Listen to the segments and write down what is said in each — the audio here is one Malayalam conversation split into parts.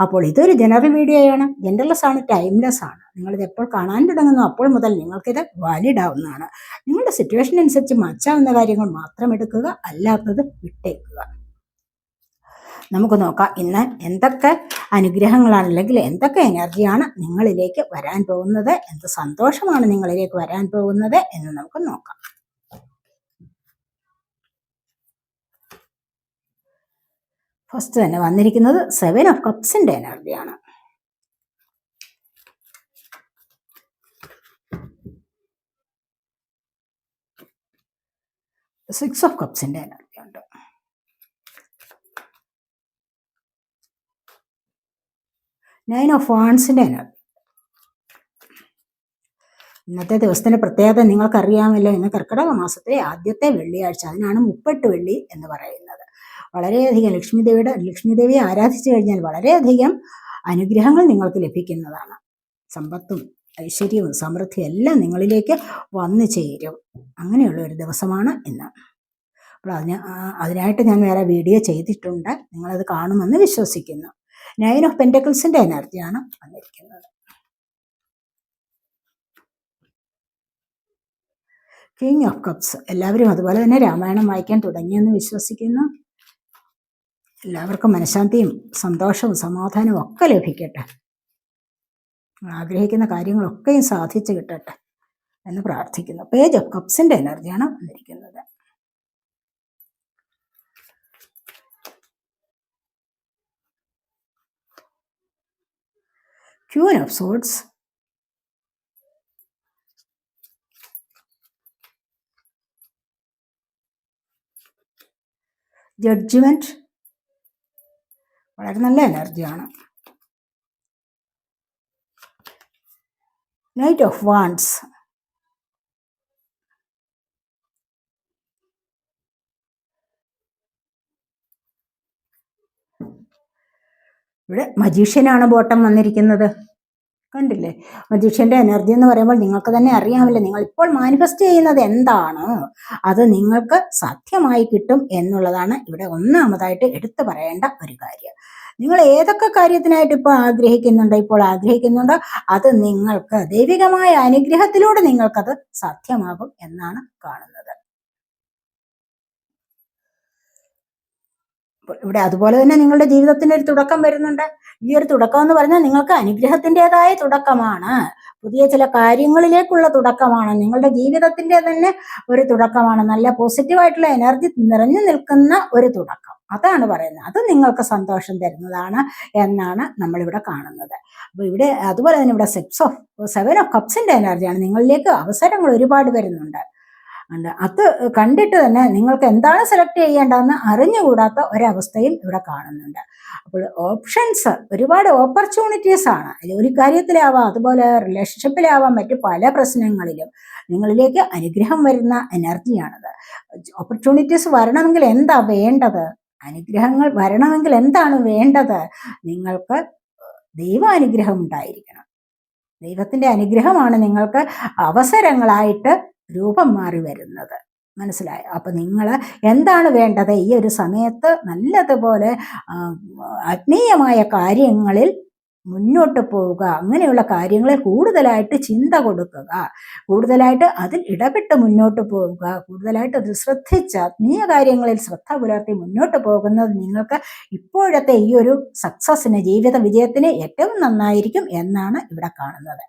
അപ്പോൾ ഇതൊരു ജനറൽ വീഡിയോയാണ് ജെൻഡർലെസ് ആണ് ടൈംലെസ് ആണ്. നിങ്ങളിത് എപ്പോൾ കാണാൻ തുടങ്ങുന്നു അപ്പോൾ മുതൽ നിങ്ങൾക്കിത് വാലിഡ് ആവുന്നതാണ്. നിങ്ങളുടെ സിറ്റുവേഷൻ അനുസരിച്ച് മച്ചാവുന്ന കാര്യങ്ങൾ മാത്രം എടുക്കുക അല്ലാത്തത് വിട്ടേക്കുക. നമുക്ക് നോക്കാം ഇന്ന് എന്തൊക്കെ അനുഗ്രഹങ്ങളാണ് അല്ലെങ്കിൽ എന്തൊക്കെ എനർജിയാണ് നിങ്ങളിലേക്ക് വരാൻ പോകുന്നത് എന്ത് സന്തോഷമാണ് നിങ്ങളിലേക്ക് വരാൻ പോകുന്നത് എന്ന് നമുക്ക് നോക്കാം. ഫസ്റ്റ് തന്നെ വന്നിരിക്കുന്നത് സെവൻ ഓഫ് കപ്സിന്റെ എനർജിയാണ് സിക്സ് ഓഫ് കപ്സിന്റെ എനർജി ഉണ്ട്. നയൻ ഓഫ് വാൺസിന്റെ എനർജി ഇന്നത്തെ ദിവസത്തിന്റെ പ്രത്യേകത നിങ്ങൾക്കറിയാമല്ലോ. ഇന്ന് കർക്കിടക മാസത്തിലെ ആദ്യത്തെ വെള്ളിയാഴ്ച. അതിനാണ് മുപ്പെട്ട് വെള്ളി എന്ന് പറയുന്നത്. വളരെയധികം ലക്ഷ്മിദേവിയുടെ ലക്ഷ്മിദേവിയെ ലക്ഷ്മി ദേവിയെ ആരാധിച്ചു കഴിഞ്ഞാൽ വളരെയധികം അനുഗ്രഹങ്ങൾ നിങ്ങൾക്ക് ലഭിക്കുന്നതാണ്. സമ്പത്തും ഐശ്വര്യവും സമൃദ്ധിയും എല്ലാം നിങ്ങളിലേക്ക് വന്നു ചേരും. അങ്ങനെയുള്ള ഒരു ദിവസമാണ് ഇന്ന്. അപ്പോൾ അതിന് അതിനായിട്ട് ഞാൻ വേറെ വീഡിയോ ചെയ്തിട്ടുണ്ട്. നിങ്ങളത് കാണുമെന്ന് വിശ്വസിക്കുന്നു. നയൻ ഓഫ് പെന്റക്കിൾസിന്റെ എനർജിയാണ് വന്നിരിക്കുന്നത്. കിങ് ഓഫ് കപ്സ് എല്ലാവരും അതുപോലെ തന്നെ രാമായണം വായിക്കാൻ തുടങ്ങിയെന്ന് വിശ്വസിക്കുന്നു. എല്ലാവർക്കും മനഃശാന്തിയും സന്തോഷവും സമാധാനവും ഒക്കെ ലഭിക്കട്ടെ. ആഗ്രഹിക്കുന്ന കാര്യങ്ങളൊക്കെയും സാധിച്ചു കിട്ടട്ടെ എന്ന് പ്രാർത്ഥിക്കുന്നു. പേജ് ഓഫ് കപ്സിന്റെ എനർജിയാണ് വന്നിരിക്കുന്നത്? ക്യൂൻ ഓഫ് സോഡ്സ് ജഡ്ജ്മെന്റ് വളരെ നല്ല എനർജിയാണ് നൈറ്റ് ഓഫ് വാൻസ് ഇവിടെ മജീഷ്യനാണ് ബോട്ടം വന്നിരിക്കുന്നത്. കണ്ടില്ലേ? മജീഷ്യന്റെ എനർജി എന്ന് പറയുമ്പോൾ നിങ്ങൾക്ക് തന്നെ അറിയാമല്ലോ നിങ്ങൾ ഇപ്പോൾ മാനിഫെസ്റ്റ് ചെയ്യുന്നത് എന്താണ്? അത് നിങ്ങൾക്ക് സത്യമായി കിട്ടും എന്നുള്ളതാണ് ഇവിടെ ഒന്നാമതായിട്ട് എടുത്തു പറയേണ്ട ഒരു കാര്യം. നിങ്ങൾ ഏതൊക്കെ കാര്യത്തിനായിട്ട് ഇപ്പോൾ ആഗ്രഹിക്കുന്നുണ്ടോ? ഇപ്പോൾ ആഗ്രഹിക്കുന്നുണ്ടോ അത് നിങ്ങൾക്ക് ദൈവികമായ അനുഗ്രഹത്തിലൂടെ നിങ്ങൾക്കത് സത്യമാകും എന്നാണ് കാണുന്നത്. ഇവിടെ അതുപോലെ തന്നെ നിങ്ങളുടെ ജീവിതത്തിന് ഒരു തുടക്കം വരുന്നുണ്ട്. ഈ ഒരു തുടക്കം എന്ന് പറഞ്ഞാൽ നിങ്ങൾക്ക് അനുഗ്രഹത്തിന്റെതായ തുടക്കമാണ്. പുതിയ ചില കാര്യങ്ങളിലേക്കുള്ള തുടക്കമാണ്. നിങ്ങളുടെ ജീവിതത്തിന്റെ തന്നെ ഒരു തുടക്കമാണ്. നല്ല പോസിറ്റീവായിട്ടുള്ള എനർജി നിറഞ്ഞു നിൽക്കുന്ന ഒരു തുടക്കം. അതാണ് പറയുന്നത്. അത് നിങ്ങൾക്ക് സന്തോഷം തരുന്നതാണ് എന്നാണ് നമ്മളിവിടെ കാണുന്നത്. അപ്പോൾ ഇവിടെ അതുപോലെ തന്നെ ഇവിടെ സിക്സ് ഓഫ് സെവൻ ഓഫ് കപ്സിന്റെ എനർജിയാണ് നിങ്ങളിലേക്ക് അവസരങ്ങൾ ഒരുപാട് വരുന്നുണ്ട്. ഉണ്ട്. അത് കണ്ടിട്ട് തന്നെ നിങ്ങൾക്ക് എന്താണ് സെലക്ട് ചെയ്യേണ്ടതെന്ന് അറിഞ്ഞുകൂടാത്ത ഒരവസ്ഥയും ഇവിടെ കാണുന്നുണ്ട്. അപ്പോൾ ഓപ്ഷൻസ് ഒരുപാട് ഓപ്പർച്യൂണിറ്റീസ് ആണ്. ഒരു കാര്യത്തിലാവാം അതുപോലെ റിലേഷൻഷിപ്പിലാവാം മറ്റ് പല പ്രശ്നങ്ങളിലും നിങ്ങളിലേക്ക് അനുഗ്രഹം വരുന്ന എനർജിയാണത് ഓപ്പർച്യൂണിറ്റീസ് വരണമെങ്കിൽ എന്താ വേണ്ടത്? അനുഗ്രഹങ്ങൾ വരണമെങ്കിൽ എന്താണ് വേണ്ടത്? നിങ്ങൾക്ക് ദൈവാനുഗ്രഹം ഉണ്ടായിരിക്കണം. ദൈവത്തിന്റെ അനുഗ്രഹമാണ് നിങ്ങൾക്ക് അവസരങ്ങളായിട്ട് രൂപം മാറി വരുന്നത് മനസ്സിലായോ അപ്പൊ നിങ്ങൾ എന്താണ് വേണ്ടത് ഈ ഒരു സമയത്ത് നല്ലതുപോലെ ആത്മീയമായ കാര്യങ്ങളിൽ മുന്നോട്ട് പോവുക. അങ്ങനെയുള്ള കാര്യങ്ങളെ കൂടുതലായിട്ട് ചിന്ത കൊടുക്കുക. കൂടുതലായിട്ട് അതിൽ ഇടപെട്ട് മുന്നോട്ട് പോവുക. കൂടുതലായിട്ട് അത് ശ്രദ്ധിച്ച് ആത്മീയ കാര്യങ്ങളിൽ ശ്രദ്ധ പുലർത്തി മുന്നോട്ട് പോകുന്നത് നിങ്ങൾക്ക് ഇപ്പോഴത്തെ ഈ ഒരു സക്സസിന് ജീവിത വിജയത്തിന് ഏറ്റവും നന്നായിരിക്കും എന്നാണ് ഇവിടെ കാണുന്നത്.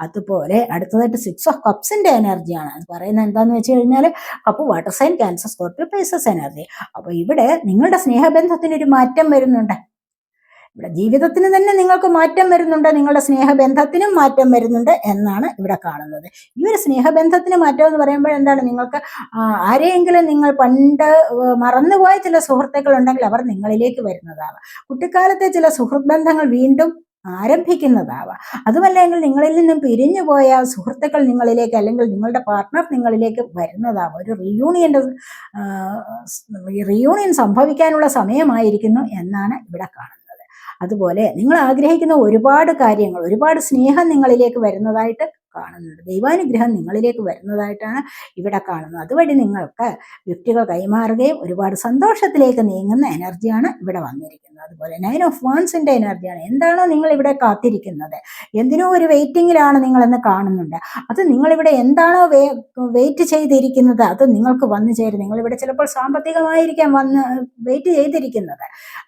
അതുപോലെ അടുത്തതായിട്ട് സിക്സ് ഓഫ് കപ്സിന്റെ എനർജിയാണ് അത് പറയുന്നത് എന്താന്ന് വെച്ച് കഴിഞ്ഞാൽ cup water sign Cancer Scorpio Pisces energy അപ്പോൾ ഇവിടെ നിങ്ങളുടെ സ്നേഹബന്ധത്തിനൊരു മാറ്റം വരുന്നുണ്ട്. ഇവിടെ ജീവിതത്തിന് തന്നെ നിങ്ങൾക്ക് മാറ്റം വരുന്നുണ്ട് നിങ്ങളുടെ സ്നേഹബന്ധത്തിനും മാറ്റം വരുന്നുണ്ട് എന്നാണ് ഇവിടെ കാണുന്നത്. ഈ ഒരു സ്നേഹബന്ധത്തിന് മാറ്റം എന്ന് പറയുമ്പോൾ എന്താണ്? നിങ്ങൾക്ക് ആരെയെങ്കിലും നിങ്ങൾ പണ്ട് മറന്നുപോയ ചില സുഹൃത്തുക്കൾ ഉണ്ടെങ്കിൽ അവർ നിങ്ങളിലേക്ക് വരുന്നതാണ് കുട്ടിക്കാലത്തെ ചില സുഹൃത്ത് ബന്ധങ്ങൾ വീണ്ടും ആരംഭിക്കുന്നതാവാം. അതുമല്ലെങ്കിൽ നിങ്ങളിൽ നിന്നും പിരിഞ്ഞു പോയ സുഹൃത്തുക്കൾ നിങ്ങളിലേക്ക് അല്ലെങ്കിൽ നിങ്ങളുടെ പാർട്ട്ണർ നിങ്ങളിലേക്ക് വരുന്നതാവാം. ഒരു റിയൂണിയന്റെ റിയൂണിയൻ സംഭവിക്കാനുള്ള സമയമായിരിക്കുന്നു എന്നാണ് ഇവിടെ കാണുന്നത്. അതുപോലെ നിങ്ങൾ ആഗ്രഹിക്കുന്ന ഒരുപാട് കാര്യങ്ങൾ ഒരുപാട് സ്നേഹം നിങ്ങളിലേക്ക് വരുന്നതായിട്ട് കാണുന്നുണ്ട് ദൈവാനുഗ്രഹം നിങ്ങളിലേക്ക് വരുന്നതായിട്ടാണ് ഇവിടെ കാണുന്നത്. അതുവഴി നിങ്ങൾക്ക് ഗിഫ്റ്റുകൾ കൈമാറുകയും ഒരുപാട് സന്തോഷത്തിലേക്ക് നീങ്ങുന്ന എനർജിയാണ് ഇവിടെ വന്നിരിക്കുന്നത്. അതുപോലെ നയൻ ഓഫ് വൺസിന്റെ എനർജിയാണ്. എന്താണോ നിങ്ങൾ ഇവിടെ കാത്തിരിക്കുന്നത്. എന്തിനോ ഒരു വെയിറ്റിംഗിലാണ് നിങ്ങളെന്ന് കാണുന്നുണ്ട്. അത് നിങ്ങളിവിടെ എന്താണോ വെയിറ്റ് ചെയ്തിരിക്കുന്നത് അത് നിങ്ങൾക്ക് വന്നു ചേരും. നിങ്ങളിവിടെ ചിലപ്പോൾ സാമ്പത്തികമായിരിക്കാം വന്ന് വെയിറ്റ് ചെയ്തിരിക്കുന്നത്.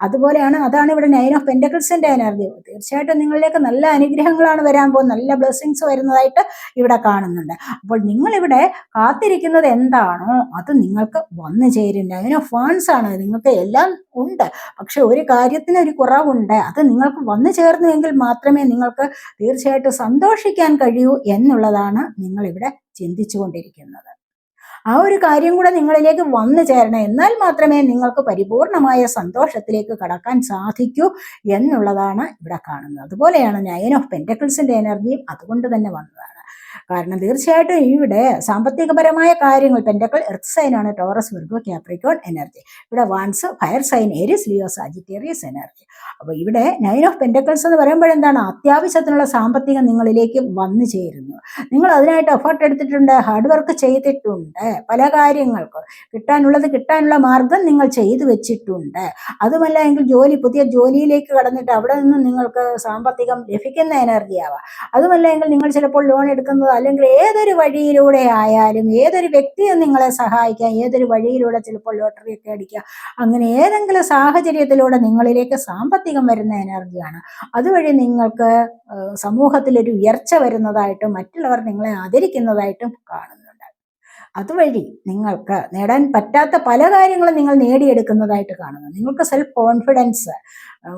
അതുപോലെയാണ് അതാണ് ഇവിടെ നയൻ ഓഫ് പെൻഡക്കിൾസിന്റെ എനർജി. തീർച്ചയായിട്ടും നിങ്ങളിലേക്ക് നല്ല അനുഗ്രഹങ്ങളാണ് വരാൻ പോകുന്നത്. നല്ല ബ്ലെസ്സിങ്സ് വരുന്നതായിട്ട് ഇവിടെ കാണുന്നുണ്ട്. അപ്പോൾ നിങ്ങൾ ഇവിടെ കാത്തിരിക്കുന്നത് എന്താണോ അത് നിങ്ങൾക്ക് വന്നു ചേരുന്നുണ്ട്. അതിന് ഫാൻസ് ആണ്. നിങ്ങൾക്ക് എല്ലാം ഉണ്ട്. പക്ഷെ ഒരു കാര്യത്തിന് ഒരു കുറവുണ്ട്. അത് നിങ്ങൾക്ക് വന്നു ചേർന്നുവെങ്കിൽ മാത്രമേ നിങ്ങൾക്ക് തീർച്ചയായിട്ടും സന്തോഷിക്കാൻ കഴിയൂ എന്നുള്ളതാണ് നിങ്ങളിവിടെ ചിന്തിച്ചുകൊണ്ടിരിക്കുന്നത്. ആ ഒരു കാര്യം കൂടെ നിങ്ങളിലേക്ക് വന്നു ചേരണം. എന്നാൽ മാത്രമേ നിങ്ങൾക്ക് പരിപൂർണമായ സന്തോഷത്തിലേക്ക് കടക്കാൻ സാധിക്കൂ എന്നുള്ളതാണ് ഇവിടെ കാണുന്നത്. അതുപോലെയാണ് നയൻ ഓഫ് പെന്റക്കിൾസിന്റെ എനർജിയും അതുകൊണ്ട് തന്നെ വന്നതാണ്. കാരണം തീർച്ചയായിട്ടും ഇവിടെ സാമ്പത്തികപരമായ കാര്യങ്ങൾ പെൻഡക്കൾ എർത്ത് സൈൻ ആണ് ടോറസ് വിർഗോ ക്യാപ്രിക്കോൺ എനർജി ഇവിടെ wands fire sign Aries Leo Sagittarius energy അപ്പോൾ ഇവിടെ നൈൻ ഓഫ് പെൻഡക്കിൾസ് എന്ന് പറയുമ്പോൾ എന്താണ്? അത്യാവശ്യത്തിനുള്ള സാമ്പത്തികം നിങ്ങളിലേക്ക് വന്നു ചേരുന്നു. നിങ്ങൾ അതിനായിട്ട് എഫേർട്ട് എടുത്തിട്ടുണ്ട് ഹാർഡ് വർക്ക് ചെയ്തിട്ടുണ്ട് പല കാര്യങ്ങൾക്കും. കിട്ടാനുള്ളത് കിട്ടാനുള്ള മാർഗം നിങ്ങൾ ചെയ്തു വെച്ചിട്ടുണ്ട്. അതുമല്ല എങ്കിൽ ജോലി പുതിയ ജോലിയിലേക്ക് കടന്നിട്ട് അവിടെ നിന്ന് നിങ്ങൾക്ക് സാമ്പത്തികം ലഭിക്കുന്ന എനർജി ആവാം. അതുമല്ല എങ്കിൽ നിങ്ങൾ ചിലപ്പോൾ ലോൺ എടുക്കുന്നത് അല്ലെങ്കിൽ ഏതൊരു വഴിയിലൂടെ ആയാലും ഏതൊരു വ്യക്തിയും നിങ്ങളെ സഹായിക്കാം ഏതൊരു വഴിയിലൂടെ ചിലപ്പോൾ ലോട്ടറി ഒക്കെ അടിക്കുക അങ്ങനെ ഏതെങ്കിലും സാഹചര്യത്തിലൂടെ നിങ്ങളിലേക്ക് സാമ്പത്തികം വരുന്ന എനർജിയാണ് അതുവഴി നിങ്ങൾക്ക് സമൂഹത്തിലൊരു ഉയർച്ച വരുന്നതായിട്ടും മറ്റുള്ളവർ നിങ്ങളെ ആദരിക്കുന്നതായിട്ടും കാണുന്നു അതുവഴി നിങ്ങൾക്ക് നേടാൻ പറ്റാത്ത പല കാര്യങ്ങളും നിങ്ങൾ നേടിയെടുക്കുന്നതായിട്ട് കാണുന്നു. നിങ്ങൾക്ക് സെൽഫ് കോൺഫിഡൻസ്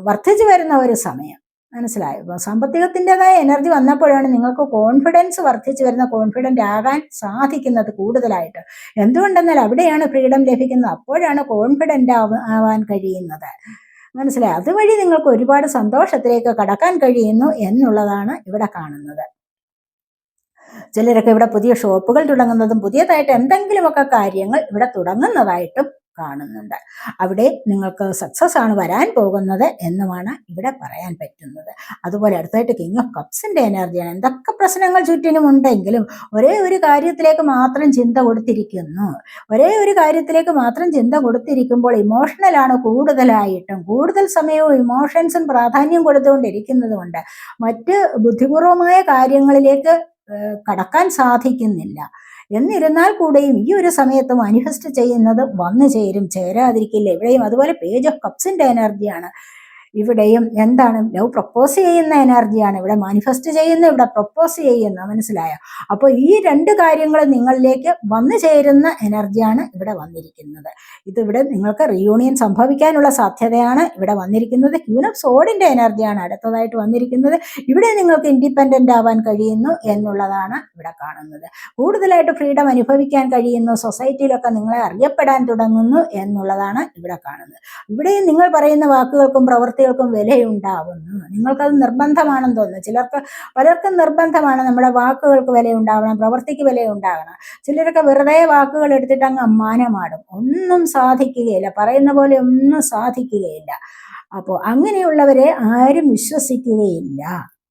വർദ്ധിച്ചു വരുന്ന ഒരു സമയം. മനസ്സിലായോ. സാമ്പത്തികത്തിന്റെതായ എനർജി വന്നപ്പോഴാണ് നിങ്ങൾക്ക് കോൺഫിഡൻസ് വർദ്ധിച്ചു വരുന്ന കോൺഫിഡന്റ് ആകാൻ സാധിക്കുന്നത് കൂടുതലായിട്ട്. എന്തുകൊണ്ടെന്നാൽ അവിടെയാണ് ഫ്രീഡം ലഭിക്കുന്നത്. അപ്പോഴാണ് കോൺഫിഡന്റ് ആവാൻ കഴിയുന്നത്. മനസ്സിലായി? അതുവഴി നിങ്ങൾക്ക് ഒരുപാട് സന്തോഷത്തിലേക്ക് കടക്കാൻ കഴിയുന്നു എന്നുള്ളതാണ് ഇവിടെ കാണുന്നത്. ചിലരൊക്കെ ഇവിടെ പുതിയ ഷോപ്പുകൾ തുടങ്ങുന്നതും പുതിയതായിട്ട് എന്തെങ്കിലുമൊക്കെ കാര്യങ്ങൾ ഇവിടെ തുടങ്ങുന്നതായിട്ടും കാണുന്നുണ്ട്. അവിടെ നിങ്ങൾക്ക് സക്സസ് ആണ് വരാൻ പോകുന്നത് എന്നുമാണ് ഇവിടെ പറയാൻ പറ്റുന്നത്. അതുപോലെ അടുത്തായിട്ട് കിങ് ഓഫ് കപ്സിന്റെ എനർജിയാണ് എന്തൊക്കെ പ്രശ്നങ്ങൾ ചുറ്റിനും ഉണ്ടെങ്കിലും ഒരേ ഒരു കാര്യത്തിലേക്ക് മാത്രം ചിന്ത കൊടുത്തിരിക്കുന്നു. ഒരേ ഒരു കാര്യത്തിലേക്ക് മാത്രം ചിന്ത കൊടുത്തിരിക്കുമ്പോൾ ഇമോഷണലാണ് കൂടുതലായിട്ടും. കൂടുതൽ സമയവും ഇമോഷൻസും പ്രാധാന്യം കൊടുത്തുകൊണ്ടിരിക്കുന്നത് കൊണ്ട് മറ്റ് ബുദ്ധിപൂർവമായ കാര്യങ്ങളിലേക്ക് കടക്കാൻ സാധിക്കുന്നില്ല. എന്നിരുന്നാൽ കൂടെയും ഈ ഒരു സമയത്ത് മാനിഫെസ്റ്റ് ചെയ്യുന്നത് വന്നു ചേരും. ചേരാതിരിക്കില്ല. ഇവിടെയും അതുപോലെ പേജ് ഓഫ് കപ്സിന്റെ എനർജിയാണ് ഇവിടെയും എന്താണ്? ലവ് പ്രപ്പോസ് ചെയ്യുന്ന എനർജിയാണ് ഇവിടെ മാനിഫെസ്റ്റ് ചെയ്യുന്ന ഇവിടെ പ്രപ്പോസ് ചെയ്യുന്ന. മനസ്സിലായോ? അപ്പോൾ ഈ രണ്ട് കാര്യങ്ങൾ നിങ്ങളിലേക്ക് വന്നു ചേരുന്ന എനർജിയാണ് ഇവിടെ വന്നിരിക്കുന്നത്. ഇതിവിടെ നിങ്ങൾക്ക് റിയൂണിയൻ സംഭവിക്കാനുള്ള സാധ്യതയാണ് ഇവിടെ വന്നിരിക്കുന്നത്. ക്യൂൻ ഓഫ് സോഡിന്റെ എനർജിയാണ് അടുത്തതായിട്ട് വന്നിരിക്കുന്നത്. ഇവിടെ നിങ്ങൾക്ക് ഇൻഡിപെൻഡന്റ് ആവാൻ കഴിയുന്നു എന്നുള്ളതാണ് ഇവിടെ കാണുന്നത്. കൂടുതലായിട്ട് ഫ്രീഡം അനുഭവിക്കാൻ കഴിയുന്നു സൊസൈറ്റിയിലൊക്കെ നിങ്ങളെ അറിയപ്പെടാൻ തുടങ്ങുന്നു എന്നുള്ളതാണ് ഇവിടെ കാണുന്നത്. ഇവിടെയും നിങ്ങൾ പറയുന്ന വാക്കുകൾക്കും പ്രവർത്തി പ്രവൃത്തികൾക്കും വിലയുണ്ടാവുന്നു. നിങ്ങൾക്കത് നിർബന്ധമാണെന്ന് തോന്നുന്നു. ചിലർക്ക് പലർക്കും നിർബന്ധമാണ് നമ്മുടെ വാക്കുകൾക്ക് വിലയുണ്ടാവണം പ്രവൃത്തിക്ക് വിലയുണ്ടാകണം. ചിലരൊക്കെ വെറുതെ വാക്കുകൾ എടുത്തിട്ട് അങ്ങ് അമ്മാനമാടും. ഒന്നും സാധിക്കുകയില്ല. പറയുന്ന പോലെ ഒന്നും സാധിക്കുകയില്ല. അപ്പോൾ അങ്ങനെയുള്ളവരെ ആരും വിശ്വസിക്കുകയില്ല.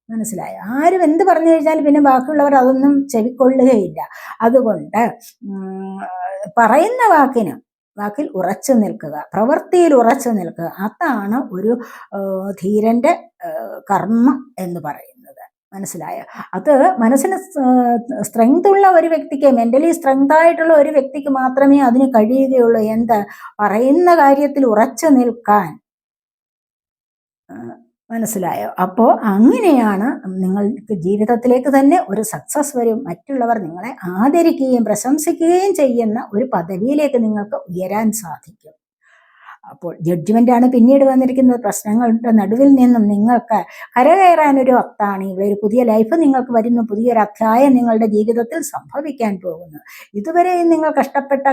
മനസ്സിലായോ? ആരും എന്ത് പറഞ്ഞു കഴിഞ്ഞാൽ പിന്നെ ബാക്കിയുള്ളവർ അതൊന്നും ചെവിക്കൊള്ളുകയില്ല. അതുകൊണ്ട് പറയുന്ന വാക്കിന് വാക്കിൽ ഉറച്ചു നിൽക്കുക പ്രവൃത്തിയിൽ ഉറച്ചു നിൽക്കുക. അതാണ് ഒരു ധീരന്റെ കർമ്മം എന്ന് പറയുന്നത്. മനസ്സിലായ? അത് മനസ്സിന് സ്ട്രെങ്ത് ഉള്ള ഒരു വ്യക്തിക്ക് മെന്റലി സ്ട്രെങ്ത് ആയിട്ടുള്ള ഒരു വ്യക്തിക്ക് മാത്രമേ അതിന് കഴിയുകയുള്ളൂ. എന്ത്? പറയുന്ന കാര്യത്തിൽ ഉറച്ചു നിൽക്കാൻ. മനസ്സിലായോ? അപ്പോൾ അങ്ങനെയാണ് നിങ്ങൾക്ക് ജീവിതത്തിലേക്ക് തന്നെ ഒരു സക്സസ് വരും. മറ്റുള്ളവർ നിങ്ങളെ ആദരിക്കുകയും പ്രശംസിക്കുകയും ചെയ്യുന്ന ഒരു പദവിയിലേക്ക് നിങ്ങൾക്ക് ഉയരാൻ സാധിക്കും. അപ്പോൾ ജഡ്ജ്മെന്റ് ആണ് പിന്നീട് വന്നിരിക്കുന്നത്. പ്രശ്നങ്ങളുടെ നടുവിൽ നിന്നും നിങ്ങൾക്ക് കരകയറാനൊരു വക്താണ്. ഇവിടെ ഒരു പുതിയ ലൈഫ് നിങ്ങൾക്ക് വരുന്നു. പുതിയൊരു അധ്യായം നിങ്ങളുടെ ജീവിതത്തിൽ സംഭവിക്കാൻ പോകുന്നു. ഇതുവരെയും നിങ്ങൾ കഷ്ടപ്പെട്ട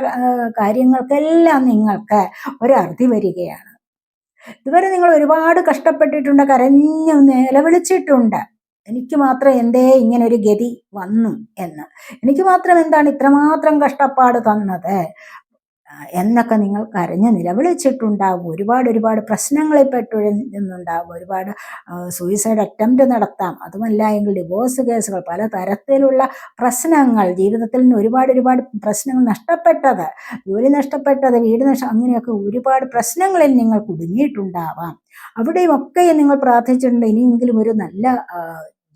കാര്യങ്ങൾക്കെല്ലാം നിങ്ങൾക്ക് ഒരു വരികയാണ്. ഇതുവരെ നിങ്ങൾ ഒരുപാട് കഷ്ടപ്പെട്ടിട്ടുണ്ട് കരഞ്ഞു നിലവിളിച്ചിട്ടുണ്ട്. എനിക്ക് മാത്രം എന്തേ ഇങ്ങനെ ഒരു ഗതി വന്നു എന്ന്. എനിക്ക് മാത്രം എന്താണ് ഇത്രമാത്രം കഷ്ടപ്പാട് തന്നത്? എന്നൊക്കെ നിങ്ങൾ കരഞ്ഞ് നിലവിളിച്ചിട്ടുണ്ടാകും ഒരുപാട് ഒരുപാട് പ്രശ്നങ്ങളിൽ പെട്ടുണ്ടാകും ഒരുപാട് സൂയിസൈഡ് അറ്റംപ്റ്റ് നടത്താം. അതുമല്ല എങ്കിൽ ഡിവോഴ്സ് കേസുകൾ പല തരത്തിലുള്ള പ്രശ്നങ്ങൾ ജീവിതത്തിൽ നിന്ന് ഒരുപാട് ഒരുപാട് പ്രശ്നങ്ങൾ നഷ്ടപ്പെട്ടത് ജോലി നഷ്ടപ്പെട്ടത് വീട് നഷ്ടം അങ്ങനെയൊക്കെ ഒരുപാട് പ്രശ്നങ്ങളിൽ നിങ്ങൾ കുടുങ്ങിയിട്ടുണ്ടാവാം. അവിടെയും ഒക്കെ നിങ്ങൾ പ്രാർത്ഥിച്ചിട്ടുണ്ട്. ഇനിയെങ്കിലും ഒരു നല്ല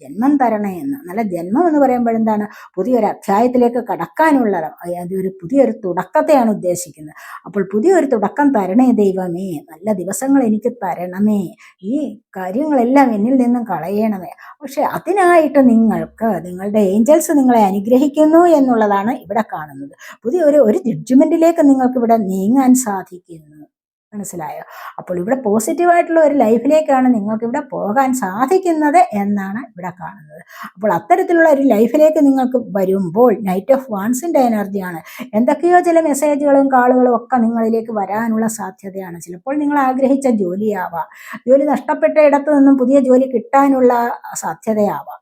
ജന്മം തരണേ എന്ന്. നല്ല ജന്മം എന്ന് പറയുമ്പോൾ എന്താണ്? പുതിയൊരു അധ്യായത്തിലേക്ക് കടക്കാനുള്ള അതൊരു പുതിയൊരു തുടക്കത്തെയാണ് ഉദ്ദേശിക്കുന്നത്. അപ്പോൾ പുതിയൊരു തുടക്കം തരണേ ദൈവമേ. നല്ല ദിവസങ്ങൾ എനിക്ക് തരണമേ. ഈ കാര്യങ്ങളെല്ലാം എന്നിൽ നിന്നും കളയണമേ. പക്ഷെ അതിനായിട്ട് നിങ്ങൾക്ക് നിങ്ങളുടെ ഏഞ്ചൽസ് നിങ്ങളെ അനുഗ്രഹിക്കുന്നു എന്നുള്ളതാണ് ഇവിടെ കാണുന്നത്. പുതിയൊരു ഒരു ഒരു ജഡ്ജ്മെന്റിലേക്ക് നിങ്ങൾക്ക് ഇവിടെ നീങ്ങാൻ സാധിക്കുന്നു. മനസ്സിലായോ? അപ്പോൾ ഇവിടെ പോസിറ്റീവായിട്ടുള്ള ഒരു ലൈഫിലേക്കാണ് നിങ്ങൾക്ക് ഇവിടെ പോകാൻ സാധിക്കുന്നത് എന്നാണ് ഇവിടെ കാണുന്നത്. അപ്പോൾ അത്തരത്തിലുള്ള ഒരു ലൈഫിലേക്ക് നിങ്ങൾക്ക് വരുമ്പോൾ നൈറ്റ് ഓഫ് വാൺസിന്റെ എനർജിയാണ് എന്തൊക്കെയോ ചില മെസ്സേജുകളും കാളുകളും ഒക്കെ നിങ്ങളിലേക്ക് വരാനുള്ള സാധ്യതയാണ്. ചിലപ്പോൾ നിങ്ങൾ ആഗ്രഹിച്ച ജോലിയാവാം. ജോലി നഷ്ടപ്പെട്ട ഇടത്തു നിന്നും പുതിയ ജോലി കിട്ടാനുള്ള സാധ്യതയാവാം.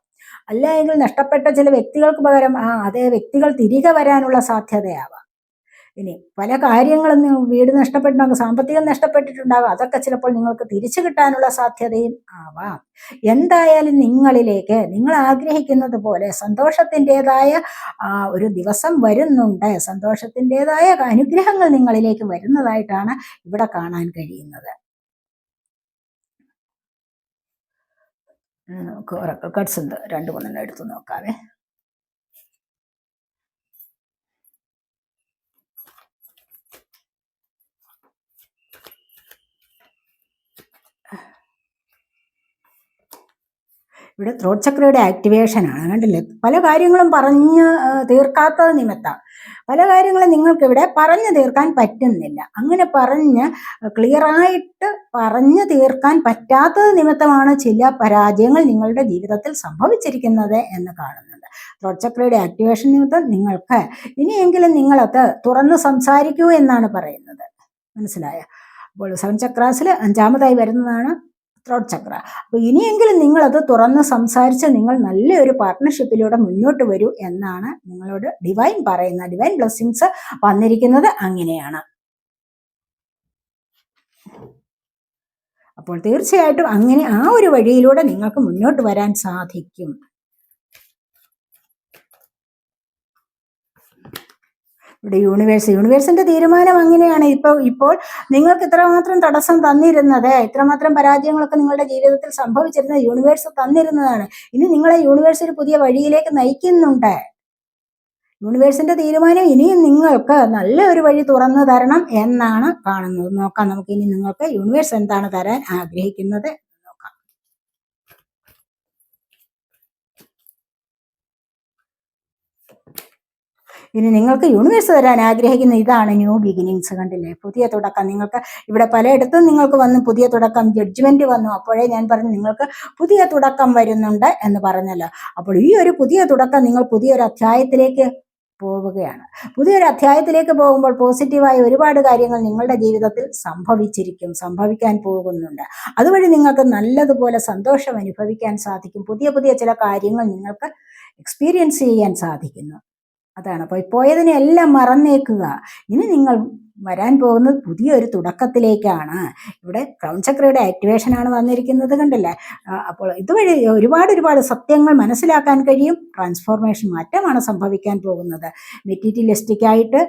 അല്ല എങ്കിൽ നഷ്ടപ്പെട്ട ചില വ്യക്തികൾക്ക് പകരം ആ അതേ വ്യക്തികൾ തിരികെ വരാനുള്ള സാധ്യതയാവാം. ഇനി പല കാര്യങ്ങളും വീട് നഷ്ടപ്പെട്ടിട്ടുണ്ടാകും സാമ്പത്തികം നഷ്ടപ്പെട്ടിട്ടുണ്ടാകും. അതൊക്കെ ചിലപ്പോൾ നിങ്ങൾക്ക് തിരിച്ചു കിട്ടാനുള്ള സാധ്യതയും ആവാം. എന്തായാലും നിങ്ങളിലേക്ക് നിങ്ങൾ ആഗ്രഹിക്കുന്നത് പോലെ സന്തോഷത്തിന്റെതായ ഒരു ദിവസം വരുന്നുണ്ട്. സന്തോഷത്തിന്റെതായ അനുഗ്രഹങ്ങൾ നിങ്ങളിലേക്ക് വരുന്നതായിട്ടാണ് ഇവിടെ കാണാൻ കഴിയുന്നത്. നമുക്ക് കട്ട്സ് ഉണ്ട്. രണ്ട് മൂന്നെണ്ണം എടുത്തു നോക്കാവേ. ഇവിടെ ത്രോട്ട് ചക്രയുടെ ആക്ടിവേഷനാണ് കണ്ടില്ലേ? പല കാര്യങ്ങളും പറഞ്ഞ് തീർക്കാത്തത് നിമിത്തം. പല കാര്യങ്ങളും നിങ്ങൾക്കിവിടെ പറഞ്ഞു തീർക്കാൻ പറ്റുന്നില്ല. അങ്ങനെ പറഞ്ഞ് ക്ലിയറായിട്ട് പറഞ്ഞു തീർക്കാൻ പറ്റാത്തത് നിമിത്തമാണ് ചില പരാജയങ്ങൾ നിങ്ങളുടെ ജീവിതത്തിൽ സംഭവിച്ചിരിക്കുന്നത് എന്ന് കാണുന്നുണ്ട്. ത്രോട്ട് ചക്രയുടെ ആക്ടിവേഷൻ നിമിത്തം നിങ്ങൾക്ക് ഇനിയെങ്കിലും നിങ്ങളത് തുറന്ന് സംസാരിക്കൂ എന്നാണ് പറയുന്നത്. മനസ്സിലായ? അപ്പോൾ സെവൻ ചക്രാസിൽ അഞ്ചാമതായി വരുന്നതാണ് ത്രോട്ട് ചക്ര അപ്പോൾ ഇനിയെങ്കിലും നിങ്ങളത് തുറന്ന് സംസാരിച്ച് നിങ്ങൾ നല്ലൊരു പാർട്ട്ണർഷിപ്പിലൂടെ മുന്നോട്ട് വരൂ എന്നാണ് നിങ്ങളോട് ഡിവൈൻ പറയുന്ന ഡിവൈൻ ബ്ലെസ്സിങ്സ് വന്നിരിക്കുന്നത് അങ്ങനെയാണ്. അപ്പോൾ തീർച്ചയായിട്ടും അങ്ങനെ ആ ഒരു വഴിയിലൂടെ നിങ്ങൾക്ക് മുന്നോട്ട് വരാൻ സാധിക്കും. ഇവിടെ യൂണിവേഴ്സ് യൂണിവേഴ്സിന്റെ തീരുമാനം അങ്ങനെയാണ്. ഇപ്പോൾ ഇപ്പോൾ നിങ്ങൾക്ക് ഇത്രമാത്രം തടസ്സം തന്നിരുന്നത് ഇത്രമാത്രം പരാജയങ്ങളൊക്കെ നിങ്ങളുടെ ജീവിതത്തിൽ സംഭവിച്ചിരുന്നത് യൂണിവേഴ്സ് തന്നിരുന്നതാണ്. ഇനി നിങ്ങളെ യൂണിവേഴ്സ് ഒരു പുതിയ വഴിയിലേക്ക് നയിക്കുന്നുണ്ട്. യൂണിവേഴ്സിന്റെ തീരുമാനം ഇനിയും നിങ്ങൾക്ക് നല്ല ഒരു വഴി തുറന്നു തരണം എന്നാണ് കാണുന്നത്. നോക്കാം നമുക്ക് ഇനി നിങ്ങൾക്ക് യൂണിവേഴ്സ് എന്താണ് തരാൻ ആഗ്രഹിക്കുന്നത്. ഇനി നിങ്ങൾക്ക് യൂണിവേഴ്സ് തരാൻ ആഗ്രഹിക്കുന്ന ഇതാണ് ന്യൂ ബിഗിനിങ്സ് കണ്ടില്ലേ? പുതിയ തുടക്കം. നിങ്ങൾക്ക് ഇവിടെ പലയിടത്തും നിങ്ങൾക്ക് വന്ന് പുതിയ തുടക്കം ജഡ്ജ്മെന്റ് വന്നു. അപ്പോഴേ ഞാൻ പറഞ്ഞു നിങ്ങൾക്ക് പുതിയ തുടക്കം വരുന്നുണ്ട് എന്ന് പറഞ്ഞല്ലോ. അപ്പോൾ ഈ ഒരു പുതിയ തുടക്കം നിങ്ങൾ പുതിയൊരു അധ്യായത്തിലേക്ക് പോവുകയാണ്. പുതിയൊരു അധ്യായത്തിലേക്ക് പോകുമ്പോൾ പോസിറ്റീവായ ഒരുപാട് കാര്യങ്ങൾ നിങ്ങളുടെ ജീവിതത്തിൽ സംഭവിച്ചിരിക്കും സംഭവിക്കാൻ പോകുന്നുണ്ട്. അതുവഴി നിങ്ങൾക്ക് നല്ലതുപോലെ സന്തോഷം അനുഭവിക്കാൻ സാധിക്കും. പുതിയ പുതിയ ചില കാര്യങ്ങൾ നിങ്ങൾക്ക് എക്സ്പീരിയൻസ് ചെയ്യാൻ സാധിക്കുന്നു. അതാണ്. അപ്പോൾ പോയതിനെ എല്ലാം മറന്നേക്കുക. ഇനി നിങ്ങൾ വരാൻ പോകുന്നത് പുതിയൊരു തുടക്കത്തിലേക്കാണ്. ഇവിടെ ക്രൗൺ ചക്രയുടെ ആക്ടിവേഷൻ ആണ് വന്നിരിക്കുന്നത് കണ്ടില്ലേ? അപ്പോൾ ഇതുവഴി ഒരുപാട് ഒരുപാട് സത്യങ്ങൾ മനസ്സിലാക്കാൻ കഴിയും. ട്രാൻസ്ഫോർമേഷൻ മാറ്റമാണ് സംഭവിക്കാൻ പോകുന്നത്. മെറ്റീരിയലിസ്റ്റിക്കായിട്ട്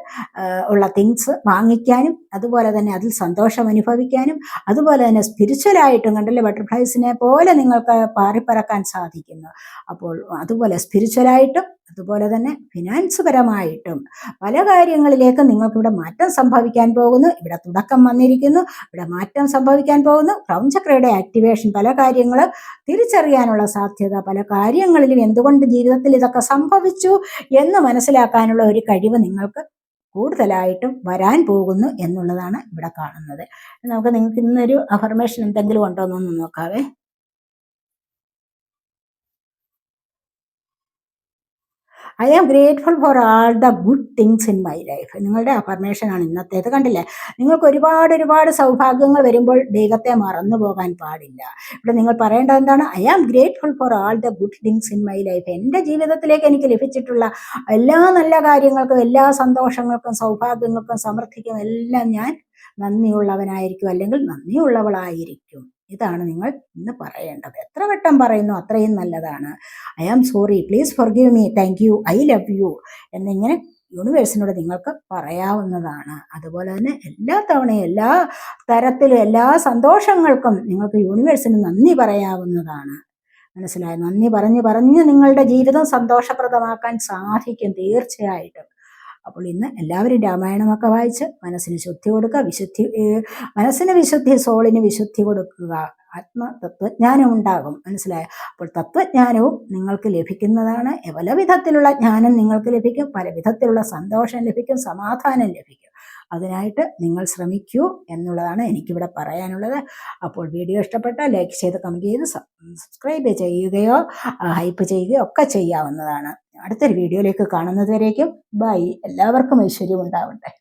ഉള്ള തിങ്സ് വാങ്ങിക്കാനും അതുപോലെ തന്നെ അതിൽ സന്തോഷം അനുഭവിക്കാനും അതുപോലെ തന്നെ സ്പിരിച്വലായിട്ടും കണ്ടല്ലേ ബട്ടർഫ്ലൈസിനെ പോലെ നിങ്ങൾക്ക് പാറിപ്പറക്കാൻ സാധിക്കുന്നു. അപ്പോൾ അതുപോലെ സ്പിരിച്വലായിട്ടും അതുപോലെ തന്നെ ഫിനാൻസ് പരമായിട്ടും പല കാര്യങ്ങളിലേക്കും നിങ്ങൾക്ക് ഇവിടെ മാറ്റം സംഭവിക്കാൻ പോകുന്നു. ഇവിടെ തുടക്കം വന്നിരിക്കുന്നു. ഇവിടെ മാറ്റം സംഭവിക്കാൻ പോകുന്നു. ക്രൗഞ്ചക്രയുടെ ആക്ടിവേഷൻ പല കാര്യങ്ങൾ തിരിച്ചറിയാനുള്ള സാധ്യത പല കാര്യങ്ങളിലും എന്തുകൊണ്ട് ജീവിതത്തിൽ ഇതൊക്കെ സംഭവിച്ചു എന്ന് മനസ്സിലാക്കാനുള്ള ഒരു കഴിവ് നിങ്ങൾക്ക് കൂടുതലായിട്ടും വരാൻ പോകുന്നു എന്നുള്ളതാണ് ഇവിടെ കാണുന്നത്. നമുക്ക് നിങ്ങൾക്ക് ഇന്നൊരു അഫർമേഷൻ എന്തെങ്കിലും ഉണ്ടോ എന്നൊന്ന് നോക്കാവേ. I am grateful for all the good things in my life നിങ്ങളുടെ അഫർമേഷനാണ് ഇന്നത്തേത്. കണ്ടില്ലേ? നിങ്ങൾക്ക് ഒരുപാട് ഒരുപാട് സൗഭാഗ്യങ്ങൾ വരുമ്പോൾ ദൈവത്തെ മറന്നു പോകാൻ പാടില്ല. ഇവിടെ നിങ്ങൾ പറയേണ്ടത് എന്താണ്? I am grateful for all the good things in my life എന്റെ ജീവിതത്തിലേക്ക് എനിക്ക് ലഭിച്ചിട്ടുള്ള എല്ലാ നല്ല കാര്യങ്ങൾക്കും എല്ലാ സന്തോഷങ്ങൾക്കും സൗഭാഗ്യങ്ങൾക്കും സമൃദ്ധിക്കും എല്ലാം ഞാൻ നന്ദിയുള്ളവനായിരിക്കും. അല്ലെങ്കിൽ നന്ദിയുള്ളവളായിരിക്കും. ഇതാണ് നിങ്ങൾ ഇന്ന് പറയേണ്ടത്. എത്ര വട്ടം പറയുന്നു അത്രയും നല്ലതാണ്. I am sorry please forgive me thank you I love you എന്നിങ്ങനെ യൂണിവേഴ്സിനോട് നിങ്ങൾക്ക് പറയാവുന്നതാണ്. അതുപോലെ തന്നെ എല്ലാ തവണയും എല്ലാ തരത്തിലും എല്ലാ സന്തോഷങ്ങൾക്കും നിങ്ങൾക്ക് യൂണിവേഴ്സിന് നന്ദി പറയാവുന്നതാണ്. മനസ്സിലായോ? നന്ദി പറഞ്ഞ് പറഞ്ഞ് നിങ്ങളുടെ ജീവിതം സന്തോഷപ്രദമാക്കാൻ സാധിക്കും തീർച്ചയായിട്ടും. അപ്പോൾ ഇന്ന് എല്ലാവരും രാമായണമൊക്കെ വായിച്ച് മനസ്സിന് ശുദ്ധി കൊടുക്കുക വിശുദ്ധി മനസ്സിന് വിശുദ്ധി സോളിന് വിശുദ്ധി കൊടുക്കുക. ആത്മ തത്വജ്ഞാനം ഉണ്ടാകും. മനസ്സിലായോ? അപ്പോൾ തത്വജ്ഞാനവും നിങ്ങൾക്ക് ലഭിക്കുന്നതാണ്. പല വിധത്തിലുള്ള ജ്ഞാനം നിങ്ങൾക്ക് ലഭിക്കും. പല വിധത്തിലുള്ള സന്തോഷം ലഭിക്കും. സമാധാനം ലഭിക്കും. അതിനായിട്ട് നിങ്ങൾ ശ്രമിക്കൂ എന്നുള്ളതാണ് എനിക്കിവിടെ പറയാനുള്ളത്. അപ്പോൾ വീഡിയോ ഇഷ്ടപ്പെട്ടാൽ ലൈക്ക് ചെയ്ത് കമന്റ് ചെയ്ത് സബ്സ്ക്രൈബ് ചെയ്യുകയോ ഹൈപ്പ് ചെയ്യുകയോ ഒക്കെ ചെയ്യാവുന്നതാണ്. അടുത്തൊരു വീഡിയോയിലേക്ക് കാണുന്നതുവരേക്കും ബൈ. എല്ലാവർക്കും ഐശ്വര്യം ഉണ്ടാവട്ടെ